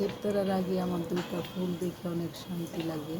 ইফতারের আগে আমার দুইটা ফুল দেখে অনেক শান্তি লাগে।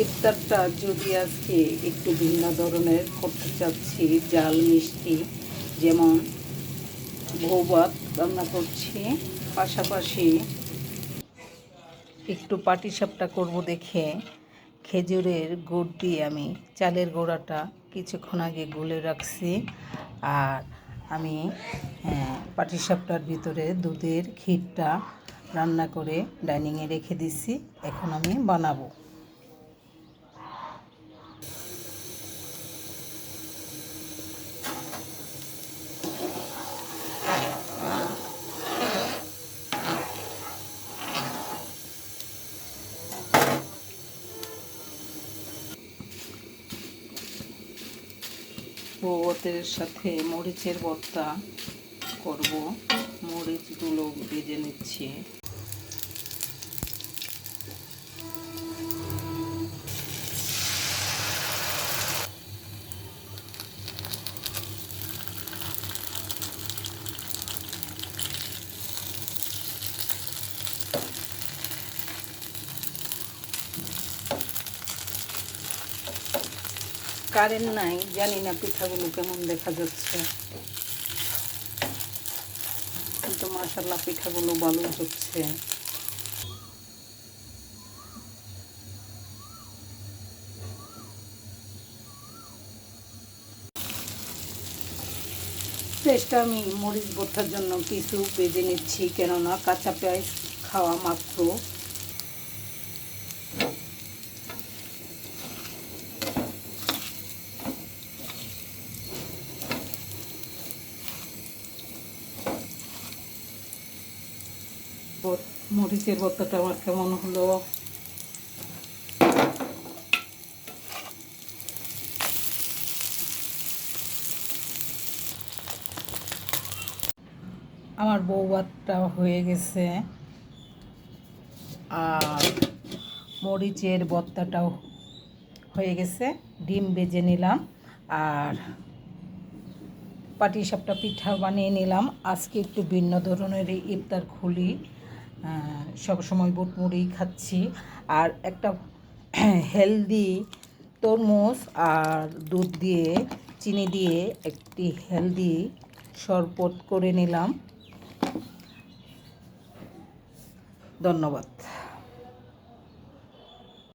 ইফতারটা যদি আজকে একটু ভিন্ন ধরনের করতে চাচ্ছি জাল মিষ্টি যেমন ভৌবাত রান্না করছি পাশাপাশি একটু পাটিসাপটা করব দেখে খেজুরের গুড় দিয়ে আমি চালের গোড়াটা কিছুক্ষণ আগে গুলে রাখছি আর আমি হ্যাঁ, পাটিসাপটার ভিতরে দুধের ক্ষীরটা রান্না করে ডাইনিংয়ে রেখে দিছি এখন আমি বানাবো। বউতের সাথে মরিচের ভর্তা করব। মরিচগুলো ভেজে নিচ্ছি। কারেন্ট নাই, জানি না পিঠাগুলো কেমন দেখা যাচ্ছে। কিন্তু মাসাল্লাহ পিঠাগুলো ভালো হচ্ছে। পেঁয়াজটা আমি মরিচ ভর্তার জন্য কিছু বেজে নিচ্ছি, কেননা কাঁচা পেঁয়াজ খাওয়া মাত্র। মরিচের ভর্তাটা আমার কেমন হলো? আমার বউ ভাতটা হয়ে গেছে। আর মরিচের ভর্তাটাও হয়ে গেছে। ডিম বেজে নিলাম। আর পাটিসাপটা পিঠা বানিয়ে নিলাম। আজকে একটু ভিন্ন ধরনের ইফতার খুলি। সব সময় বুট মুড়ি খাচ্ছি। আর একটা হেলদি তরমুজ আর দুধ দিয়ে, চিনি দিয়ে একটি হেলদি শরবত করে নিলাম। ধন্যবাদ।